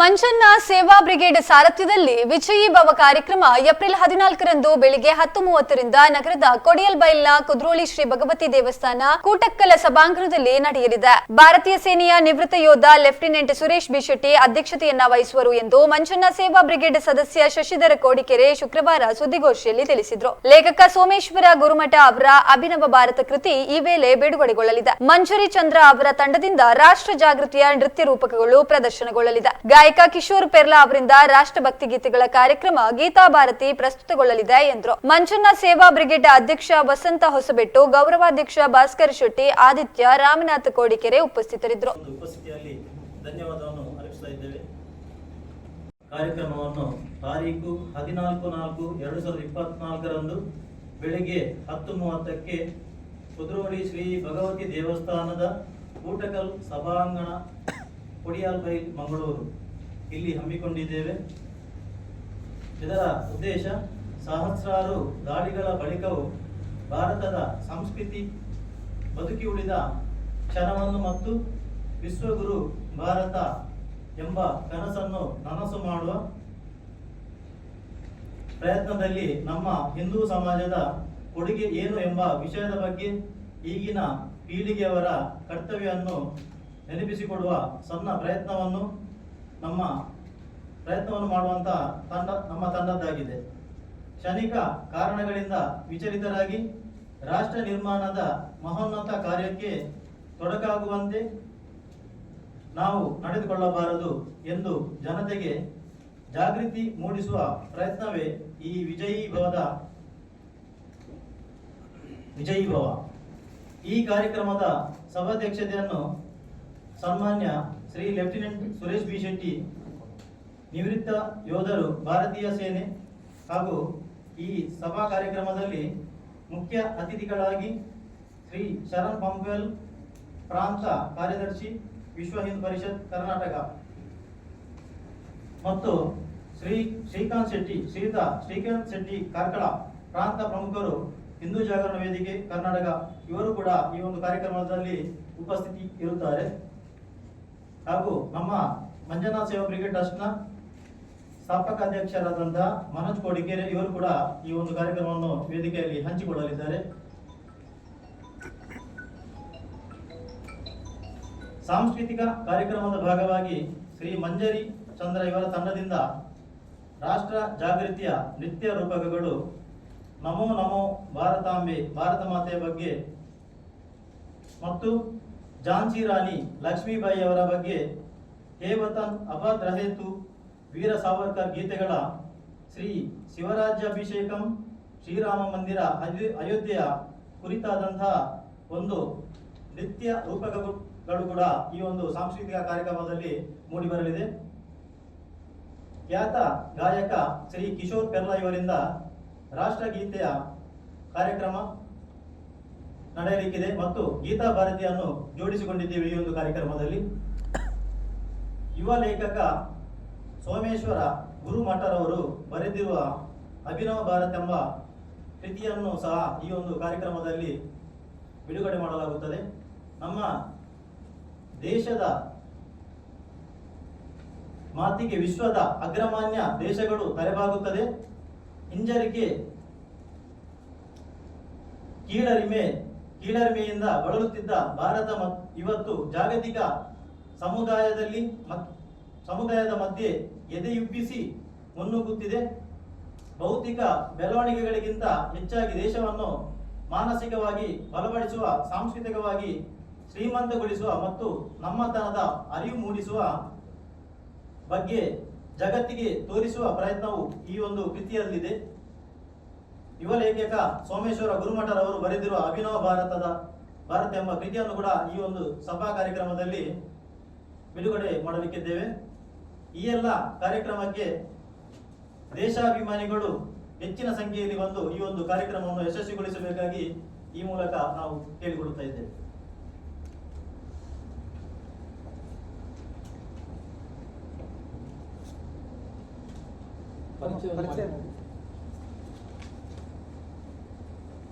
ಮಂಜನ್ನ ಸೇವಾ ಬ್ರಿಗೇಡ್ ಸಾರಥ್ಯದಲ್ಲಿ ವಿಜಯಿ ಭವ ಕಾರ್ಯಕ್ರಮ ಏಪ್ರಿಲ್ ಹದಿನಾಲ್ಕರಂದು ಬೆಳಿಗ್ಗೆ ಹತ್ತು ಮೂವತ್ತರಿಂದ ನಗರದ ಕೊಡಿಯಲ್ಬೈಲ್ನ ಕುದ್ರೋಳಿ ಶ್ರೀ ಭಗವತಿ ದೇವಸ್ಥಾನ ಕೂಟಕ್ಕಲ ಸಭಾಂಗಣದಲ್ಲಿ ನಡೆಯಲಿದೆ. ಭಾರತೀಯ ಸೇನೆಯ ನಿವೃತ್ತ ಯೋಧ ಲೆಫ್ಟಿನೆಂಟ್ ಸುರೇಶ್ ಬಿಶೆಟ್ಟಿ ಅಧ್ಯಕ್ಷತೆಯನ್ನ ವಹಿಸುವರು ಎಂದು ಮಂಜನ್ನ ಸೇವಾ ಬ್ರಿಗೇಡ್ ಸದಸ್ಯ ಶಶಿಧರ ಕೋಡಿಕೆರೆ ಶುಕ್ರವಾರ ಸುದ್ದಿಗೋಷ್ಠಿಯಲ್ಲಿ ತಿಳಿಸಿದ್ರು. ಲೇಖಕ ಸೋಮೇಶ್ವರ ಗುರುಮಠ ಅವರ ಅಭಿನವ ಭಾರತ ಕೃತಿ ಈ ವೇಳೆ ಬಿಡುಗಡೆಗೊಳ್ಳಲಿದೆ. ಮಂಜುರಿ ಚಂದ್ರ ಅವರ ತಂಡದಿಂದ ರಾಷ್ಟ್ರ ಜಾಗೃತಿಯ ನೃತ್ಯ ರೂಪಕಗಳು ಪ್ರದರ್ಶನಗೊಳ್ಳಲಿದೆ. ಗಾಯಕ ಕಿಶೋರ್ ಪೆರ್ಲಾ ಅವರಿಂದ ರಾಷ್ಟ್ರಭಕ್ತಿ ಗೀತೆಗಳ ಕಾರ್ಯಕ್ರಮ ಗೀತಾ ಭಾರತಿ ಪ್ರಸ್ತುತಗೊಳ್ಳಲಿದೆ ಎಂದರು. ಮಂಜನ್ನ ಸೇವಾ ಬ್ರಿಗೇಡ್ ಅಧ್ಯಕ್ಷ ವಸಂತ ಹೊಸಬೆಟ್ಟು, ಗೌರವಾಧ್ಯಕ್ಷ ಭಾಸ್ಕರ್ ಶೆಟ್ಟಿ, ಆದಿತ್ಯ ರಾಮನಾಥ ಕೋಡಿಕೆರೆ ಉಪಸ್ಥಿತರಿದ್ದರು. ಕಾರ್ಯಕ್ರಮವನ್ನು ತಾರೀಕು ಹದಿನಾಲ್ಕು ನಾಲ್ಕು ಎರಡು ಸಾವಿರದ ಇಪ್ಪತ್ನಾಲ್ಕರಂದು ಬೆಳಿಗ್ಗೆ ಹತ್ತು ಮೂವತ್ತಕ್ಕೆ ಕುದ್ರೋಳಿ ಶ್ರೀ ಭಗವತಿ ದೇವಸ್ಥಾನದ ಊಟಕಲ್ ಸಭಾಂಗಣ ಕೊಡಿಯಾಲ್ಬೈಲ್ ಮಂಗಳೂರು. ಇಲ್ಲಿ ಹಮ್ಮಿಕೊಂಡಿದ್ದೇವೆ. ಇದರ ಉದ್ದೇಶ ಸಹಸ್ರಾರು ದಾಳಿಗಳ ಬಳಿಕವೂ ಭಾರತದ ಸಂಸ್ಕೃತಿ ಬದುಕಿ ಉಳಿದ ಕ್ಷಣವನ್ನು ಮತ್ತು ವಿಶ್ವಗುರು ಭಾರತ ಎಂಬ ಕನಸನ್ನು ನನಸು ಮಾಡುವ ಪ್ರಯತ್ನದಲ್ಲಿ ನಮ್ಮ ಹಿಂದೂ ಸಮಾಜದ ಕೊಡುಗೆ ಏನು ಎಂಬ ವಿಷಯದ ಬಗ್ಗೆ ಈಗಿನ ಪೀಳಿಗೆಯವರ ಕರ್ತವ್ಯವನ್ನು ನೆನಪಿಸಿಕೊಡುವ ಸಣ್ಣ ಪ್ರಯತ್ನವನ್ನು ನಮ್ಮ ಪ್ರಯತ್ನವನ್ನು ಮಾಡುವಂತ ತಂಡ ನಮ್ಮ ತಂಡದ್ದಾಗಿದೆ. ಕ್ಷಣಿಕ ಕಾರಣಗಳಿಂದ ವಿಚಲಿತರಾಗಿ ರಾಷ್ಟ್ರ ನಿರ್ಮಾಣದ ಮಹೋನ್ನತ ಕಾರ್ಯಕ್ಕೆ ತೊಡಕಾಗುವಂತೆ ನಾವು ನಡೆದುಕೊಳ್ಳಬಾರದು ಎಂದು ಜನತೆಗೆ ಜಾಗೃತಿ ಮೂಡಿಸುವ ಪ್ರಯತ್ನವೇ ಈ ವಿಜಯೀ ಭವದ ವಿಜಯೀ ಭವ. ಈ ಕಾರ್ಯಕ್ರಮದ ಸಭಾಧ್ಯಕ್ಷತೆಯನ್ನು ಸನ್ಮಾನ್ಯ ಶ್ರೀ ಲೆಫ್ಟಿನೆಂಟ್ ಸುರೇಶ್ ಬಿ ಶೆಟ್ಟಿ ನಿವೃತ್ತ ಯೋಧರು ಭಾರತೀಯ ಸೇನೆ ಹಾಗೂ ಈ ಸಭಾ ಕಾರ್ಯಕ್ರಮದಲ್ಲಿ ಮುಖ್ಯ ಅತಿಥಿಗಳಾಗಿ ಶ್ರೀ ಶರಣ್ ಪಂಪೆಲ್ ಪ್ರಾಂತ ಕಾರ್ಯದರ್ಶಿ ವಿಶ್ವ ಹಿಂದೂ ಪರಿಷತ್ ಕರ್ನಾಟಕ ಮತ್ತು ಶ್ರೀ ಶ್ರೀಕಾಂತ್ ಶೆಟ್ಟಿ ಶ್ರೀದಾ ಶ್ರೀಕಾಂತ್ ಶೆಟ್ಟಿ ಕಾರ್ಕಳ ಪ್ರಾಂತ ಪ್ರಮುಖರು ಹಿಂದೂ ಜಾಗರಣ ವೇದಿಕೆ, ಕರ್ನಾಟಕ, ಇವರು ಕೂಡ ಈ ಒಂದು ಕಾರ್ಯಕ್ರಮದಲ್ಲಿ ಉಪಸ್ಥಿತಿ ಇರುತ್ತಾರೆ. ಹಾಗೂ ನಮ್ಮ ಮಂಜನಾ ಸೇವಾ ಬ್ರಿಗೇಡ್ ಟ್ರಸ್ಟ್ನ ಸ್ಥಾಪಕ ಅಧ್ಯಕ್ಷರಾದಂತಹ ಮನೋಜ್ ಕೋಡಿಕೆರೆ ಇವರು ಕೂಡ ಈ ಒಂದು ಕಾರ್ಯಕ್ರಮವನ್ನು ವೇದಿಕೆಯಲ್ಲಿ ಹಂಚಿಕೊಳ್ಳಲಿದ್ದಾರೆ. ಸಾಂಸ್ಕೃತಿಕ ಕಾರ್ಯಕ್ರಮದ ಭಾಗವಾಗಿ ಶ್ರೀ ಮಂಜರಿ ಚಂದ್ರ ಇವರ ತಂಡದಿಂದ ರಾಷ್ಟ್ರ ಜಾಗೃತಿಯ ನೃತ್ಯ ರೂಪಕಗಳು ನಮೋ ನಮೋ ಭಾರತಾಂಬೆ ಭಾರತ ಮಾತೆಯ ಬಗ್ಗೆ ಮತ್ತು ಝಾನ್ಸಿ ರಾಣಿ ಲಕ್ಷ್ಮೀಬಾಯಿ ಅವರ ಬಗ್ಗೆ ಹೇ ವತನ್ ಅಬಾದ್ ವೀರ ಸಾವರ್ಕರ್ ಗೀತೆಗಳ ಶ್ರೀ ಶಿವರಾಜ್ಯಾಭಿಷೇಕಂ ಶ್ರೀರಾಮ ಮಂದಿರ ಅಯೋ- ಅಯೋಧ್ಯೆಯ ಕುರಿತಾದಂತಹ ಒಂದು ನಿತ್ಯ ರೂಪಕಗಳು ಕೂಡ ಈ ಒಂದು ಸಾಂಸ್ಕೃತಿಕ ಕಾರ್ಯಕ್ರಮದಲ್ಲಿ ಮೂಡಿಬರಲಿದೆ ಖ್ಯಾತ ಗಾಯಕ ಶ್ರೀ ಕಿಶೋರ್ ಪೆರ್ಲಾ ಇವರಿಂದ ರಾಷ್ಟ್ರಗೀತೆಯ ಕಾರ್ಯಕ್ರಮ ನಡೆಯಲಿಕ್ಕಿದೆ ಮತ್ತು ಗೀತಾ ಭಾರತಿಯನ್ನು ಜೋಡಿಸಿಕೊಂಡಿದ್ದೇವೆ ಈ ಒಂದು ಕಾರ್ಯಕ್ರಮದಲ್ಲಿ. ಯುವ ಲೇಖಕ ಸೋಮೇಶ್ವರ ಗುರುಮಠರವರು ಬರೆದಿರುವ ಅಭಿನವ ಭಾರತ್ ಎಂಬ ಕೃತಿಯನ್ನು ಸಹ ಈ ಒಂದು ಕಾರ್ಯಕ್ರಮದಲ್ಲಿ ಬಿಡುಗಡೆ ಮಾಡಲಾಗುತ್ತದೆ. ನಮ್ಮ ದೇಶದ ಮಾತಿಗೆ ವಿಶ್ವದ ಅಗ್ರಮಾನ್ಯ ದೇಶಗಳು ತಲೆಬಾಗುತ್ತದೆ. ಹಿಂಜರಿಕೆ, ಕೀಳರಿಮೆ ಕೀಳರಿಮೆಯಿಂದ ಬಳಲುತ್ತಿದ್ದ ಭಾರತ ಇವತ್ತು ಜಾಗತಿಕ ಸಮುದಾಯದಲ್ಲಿ ಸಮುದಾಯದ ಮಧ್ಯೆ ಎದೆಯುಬ್ಬಿಸಿ ಮುನ್ನುಗ್ಗುತ್ತಿದೆ. ಭೌತಿಕ ಬೆಳವಣಿಗೆಗಳಿಗಿಂತ ಹೆಚ್ಚಾಗಿ ದೇಶವನ್ನು ಮಾನಸಿಕವಾಗಿ ಬಲಪಡಿಸುವ, ಸಾಂಸ್ಕೃತಿಕವಾಗಿ ಶ್ರೀಮಂತಗೊಳಿಸುವ ಮತ್ತು ನಮ್ಮತನದ ಅರಿವು ಮೂಡಿಸುವ ಬಗ್ಗೆ ಜಗತ್ತಿಗೆ ತೋರಿಸುವ ಪ್ರಯತ್ನವು ಈ ಒಂದು ಕೃತಿಯಲ್ಲಿದೆ. ಯುವ ಲೇಖಕ ಸೋಮೇಶ್ವರ ಗುರುಮಠರವರು ಬರೆದಿರುವ ಅಭಿನವ ಭಾರತದ ಭಾರತ ಎಂಬ ಕೃತಿಯನ್ನು ಕೂಡ ಈ ಒಂದು ಸಭಾ ಕಾರ್ಯಕ್ರಮದಲ್ಲಿ ಬಿಡುಗಡೆ ಮಾಡಲಿಕ್ಕಿದ್ದೇವೆ ಈ ಎಲ್ಲ ಕಾರ್ಯಕ್ರಮಕ್ಕೆ ದೇಶಾಭಿಮಾನಿಗಳು ಹೆಚ್ಚಿನ ಸಂಖ್ಯೆಯಲ್ಲಿ ಬಂದು ಈ ಒಂದು ಕಾರ್ಯಕ್ರಮವನ್ನು ಯಶಸ್ವಿಗೊಳಿಸಬೇಕಾಗಿ ಈ ಮೂಲಕ ನಾವು ಕೇಳಿಕೊಳ್ಳುತ್ತಾ ಇದ್ದೇವೆ ಪರಿಚಯ.